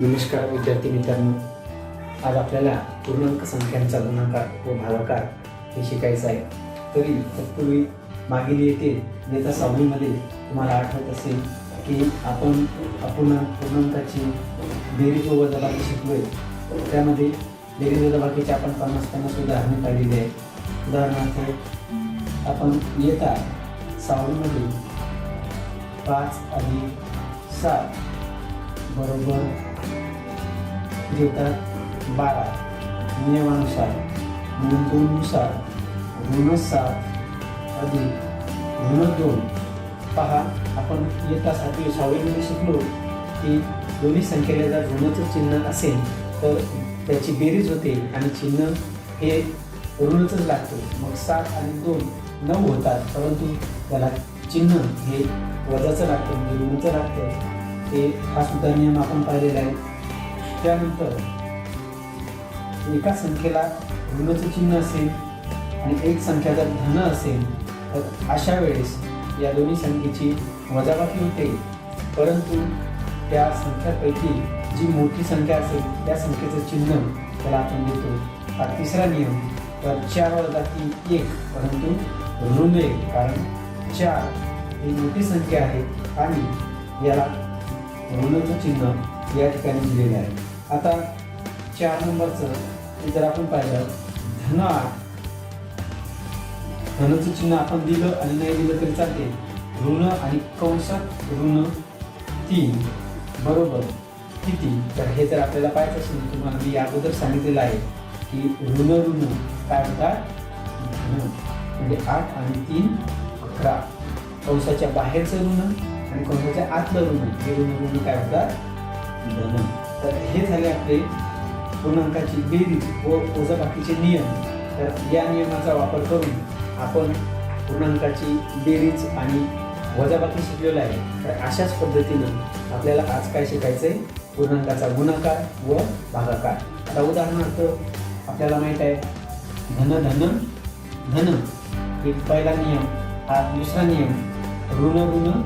नमस्कार विद्यार्थी मित्रांनो. आज आपल्याला पूर्णांक संख्यांचा गुणाकार व भागाकार हे शिकायचं आहे. तरी तत्पूर्वी मागील येथे नेता सावलीमध्ये तुम्हाला आठवत असेल की आपण अपूर्ण पूर्णांकाची बेरीज व वजाबाकी शिकलोय. त्यामध्ये बेरीज वजाबाकीची आपण पन्नास पन्नास उदाहरणे पाहिलेली आहेत. उदाहरणार्थ आपण येता सावलीमध्ये पाच आणि सात बरोबर. देतात बारा. नियमानुसार म्हणून दोननुसार ऋण सात अधिक ऋण दोन. पहा आपण इयत्ता सातवी सहावीमध्ये शिकलो की दोन्ही संख्येला जर ऋणाचं चिन्ह असेल तर त्याची बेरीज होते आणि चिन्ह हे ऋणचंच लागतो. मग सात आणि दोन नऊ होतात परंतु त्याला चिन्ह हे वजाचं लागतं म्हणजे ऋणचं लागतं. ते हा सुद्धा नियम आपण पाहिलेला आहे. त्यानंतर एका संख्येला ऋणचं चिन्ह असेल आणि एक संख्या जर धन असेल तर अशा वेळेस या दोन्ही संख्येची वजाबाकी होते. परंतु त्या संख्यापैकी जी मोठी संख्या असेल त्या संख्येचं चिन्ह त्याला आपण देतो. हा तिसरा नियम तर चार वजाबाकी एक. परंतु ऋण एक कारण चार ही मोठी संख्या आहे आणि याला ऋणाचं चिन्ह या ठिकाणी दिलेलं आहे. आता चार नंबरचं हे जर आपण पाहिलं धन आठ. धनाचं चिन्ह आपण दिलं आणि नाही दिलं तरी चालते ऋण आणि कंसात ऋण तीन. बरोबर. किती? तर हे जर आपल्याला पाहायचं असेल तुम्हाला मी अगोदर सांगितलेलं आहे की ऋण ऋण. काय होतात धन. म्हणजे आठ आणि तीन अकरा. कंसाच्या बाहेरचं ऋण आणि कंसाच्या आतलं ऋण हे ऋण ऋण काय होतात? धन तर हे झाले आपले पूर्णांकाची बेरीज व ओझाबाकीचे नियम. तर या नियमाचा वापर करून आपण पूर्णांकाची बेरीज आणि वजाबाकी शिकलेलं आहे. तर अशाच पद्धतीनं आपल्याला आज काय शिकायचं आहे पूर्णांकाचा गुणाकार व भागाकार. आता उदाहरणार्थ आपल्याला माहीत आहे धन धन धन. हे पहिला नियम. हा दुसरा नियम. ऋण ऋण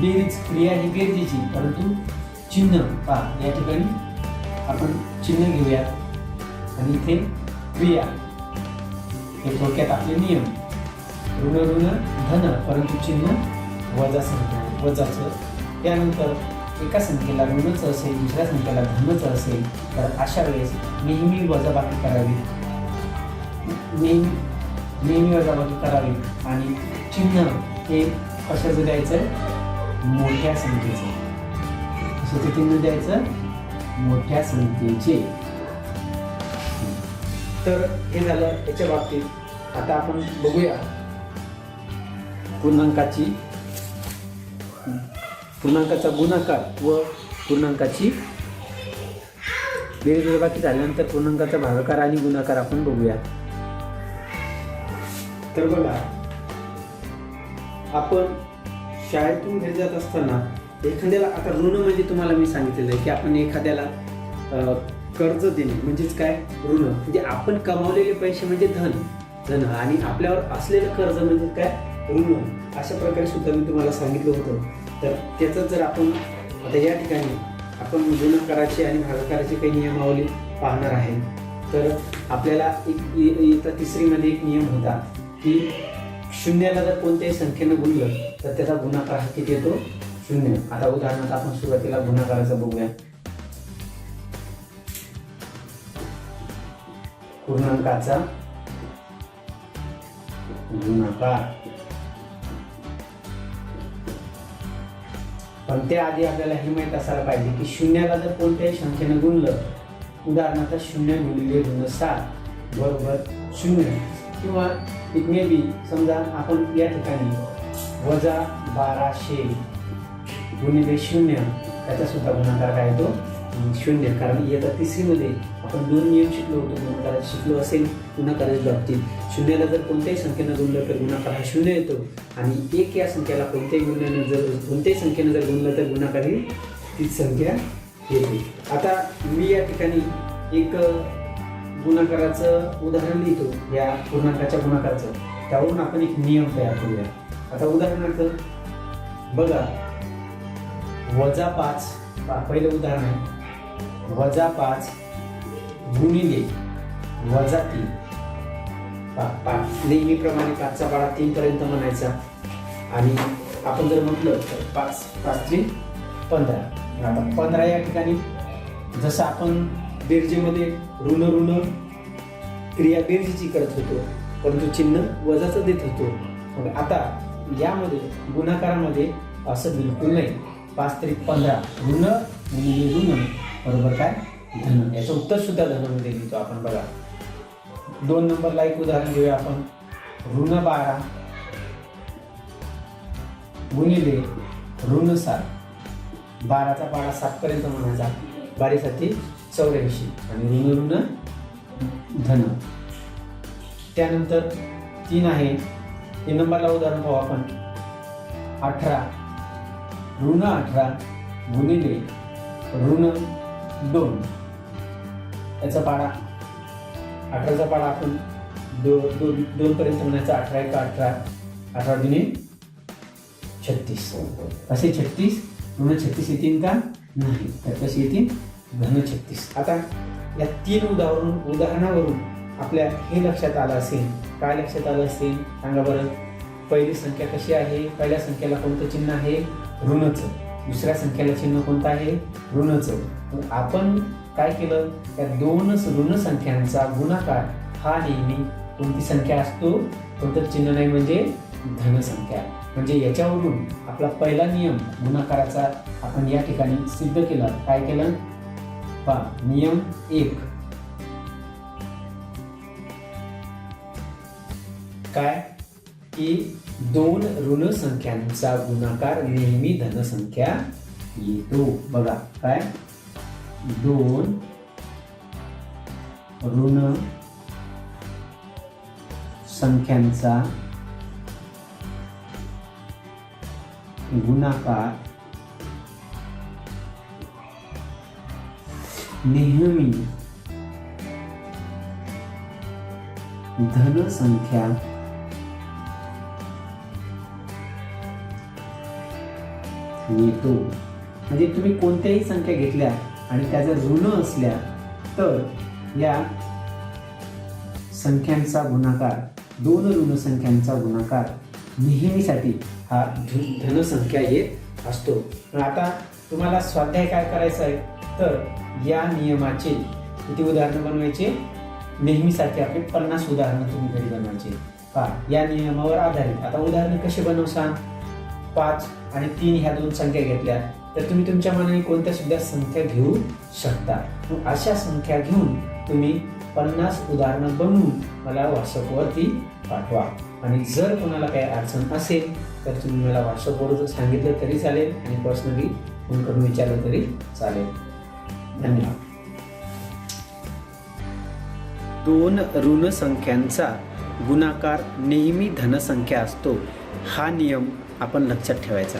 बेरीज क्रिया ही गरजेची परंतु चिन्ह पहा या ठिकाणी आपण चिन्ह घेऊयात आणि इथे क्रिया. हे थोडक्यात आपले नियम. ऋण ऋण धन परंतु चिन्ह वजा संख्या. वजाचं त्यानंतर एका संख्येला ऋणच असेल दुसऱ्या संख्येला धनचं असेल तर अशा वेळेस नेहमी वजाबाकी करावी. नेहमी नेहमी वजाबाकी करावी. आणि चिन्ह हे कशाचं द्यायचं मोठ्या संख्येचं. कशाचं चिन्ह द्यायचं मोठ्या संख्येचे. तर हे झालं याच्या बाबतीत. आता आपण बघूया. पूर्णांकाची पूर्णांकाचा गुणाकार व पूर्णांकाची बेरीज झाल्यानंतर पूर्णांकाचा भागाकार आणि गुणाकार आपण बघूया. तर बघा आपण शाळेतून घरी जात असताना एखाद्याला आता ऋण म्हणजे तुम्हाला मी सांगितलेलं आहे की आपण एखाद्याला कर्ज देणे म्हणजेच काय? ऋण. म्हणजे आपण कमावलेले पैसे म्हणजे धन. धन. आणि आपल्यावर असलेलं कर्ज म्हणजे काय? ऋण. अशा प्रकारे सुद्धा मी तुम्हाला सांगितलं होतं. तर त्याचं जर आपण आता या ठिकाणी आपण गुणाकाराची आणि भागाकाराची काही नियमावली पाहणार आहे. तर आपल्याला एक तिसरीमध्ये एक नियम होता की शून्याला जर कोणत्याही संख्येनं गुणलं तर त्याचा गुणाकार हा किती येतो? शून्य. आता उदाहरणार्थ आपण सुरुवातीला गुणाकाराचं बघूया. पूर्णांकाचा गुणाकार. पण त्याआधी आपल्याला हे माहीत असायला पाहिजे की शून्याला जर कोणत्याही संख्येनं गुणलं उदाहरणार्थ शून्य गुणिले गुण सात बरोबर शून्य. किंवा इट मे बी समजा आपण या ठिकाणी वजा बाराशे. गुणिले शून्य. त्याचा सुद्धा गुणाकार काय येतो शून्य. कारण इयत्ता तिसरीमध्ये आपण दोन नियम शिकलो होतो. गुणाकार शिकलो असेल गुणाकाराच्या बाबतीत. शून्याला जर कोणत्याही संख्येनं गुणलं तर गुणाकार हा शून्य येतो. आणि एक या संख्येला कोणत्याही गुणानं जर कोणत्याही संख्येनं जर गुणलं तर गुणाकार ही तीच संख्या येते. आता मी या ठिकाणी एक गुणाकाराचं उदाहरण लिहितो. या गुणाकाराच्या गुणाकाराचं. त्यावरून आपण एक नियम तयार करूया. आता उदाहरणार्थ बघा वजा पाच पहिलं उदाहरण आहे. वजा पाच गुणिले वजा तीन. पहा, नेहमीप्रमाणे पाचचा पाडा तीनपर्यंत म्हणायचा. आणि आपण जर म्हटलं तर पाच पाच त्रिक पंधरा. आता पंधरा या ठिकाणी जसं आपण बेरजेमध्ये ऋण ऋण क्रिया बेरजेची करत होतो परंतु चिन्ह वजाचं देत होतो. मग आता यामध्ये गुणाकारामध्ये असं बिलकुल नाही. पाच त्रिक पंधरा ऋण गुणिले ऋण बरोबर काय? धन याचं उत्तर सुद्धा धनामध्ये लिहितो आपण बघा. दोन नंबरला एक उदाहरण घेऊया आपण. ऋण बारा. गुणिले ऋण सात. बाराचा पाडा सातपर्यंत म्हणायचा. बारीसाठी चौऱ्याऐंशी. आणि ऋण ऋण धन. त्यानंतर तीन आहे. तीन नंबरला उदाहरण पाहू आपण. अठरा. ऋण अठरा. गुणिले ऋण दोन. याचा पाडा. अठराचा पाडा आपण दो दोन दोन पर्यंत म्हणायचा. अठरा एक अठरा. अठरा दुने छत्तीस. असे छत्तीस ऋण छत्तीस येतील का? नाही. तर कसे येतील? घन छत्तीस. आता या तीन उदाहरण उदाहरणावरून आपल्या हे लक्षात आलं असेल. काय लक्षात आलं असेल? सांगा बरं. पहिली संख्या कशी आहे? पहिल्या संख्येला कोणतं चिन्ह आहे? ऋणचं. दुसऱ्या संख्येला चिन्ह कोणतं आहे? ऋणचं. आपण काय केलं? त्या दोनच ऋण संख्यांचा गुणाकार हा नेहमी कोणती संख्या असतो? कोणतं चिन्ह नाही म्हणजे धनसंख्या म्हणजे याच्यावरून आपला पहिला नियम गुणाकाराचा आपण या ठिकाणी सिद्ध केला. काय केलं? पहा नियम एक. काय? की दोन ऋण संख्यांचा गुणाकार नेहमी धनसंख्या येतो. बघा काय? दोन ऋण संख्यांचा गुणाकार नेहमी धनसंख्या येतो म्हणजे तुम्ही कोणत्याही संख्या घेतल्या आणि त्या जर ऋण असल्या तर या संख्यांचा गुणाकार दोन ऋण संख्यांचा गुणाकार नेहमीसाठी हा धनसंख्या येत असतो. पण आता तुम्हाला स्वाध्याय काय करायचं आहे? तर या नियमाचे किती उदाहरणं बनवायचे? नेहमीसाठी आपले पन्नास उदाहरणं तुम्ही घरी बनवायचे. पहा या नियमावर आधारित. आता उदाहरणं कशी बनवसान पाच आणि तीन ह्या दोन संख्या घेतल्या तर तुम्ही तुमच्या मनाने कोणत्या सुद्धा संख्या घेऊ शकता? मग अशा संख्या घेऊन तुम्ही पन्नास उदाहरणं बनवून मला व्हॉट्सअपवरती पाठवा. आणि जर कोणाला काही अडचण असेल तर तुम्ही मला व्हॉट्सअपवर जर सांगितलं तरी चालेल आणि पर्सनली फोन करून विचारलं तरी चालेल. धन्यवाद. दोन ऋण संख्यांचा गुणाकार नेहमी धनसंख्या असतो. हा नियम आपण लक्षात ठेवायचा.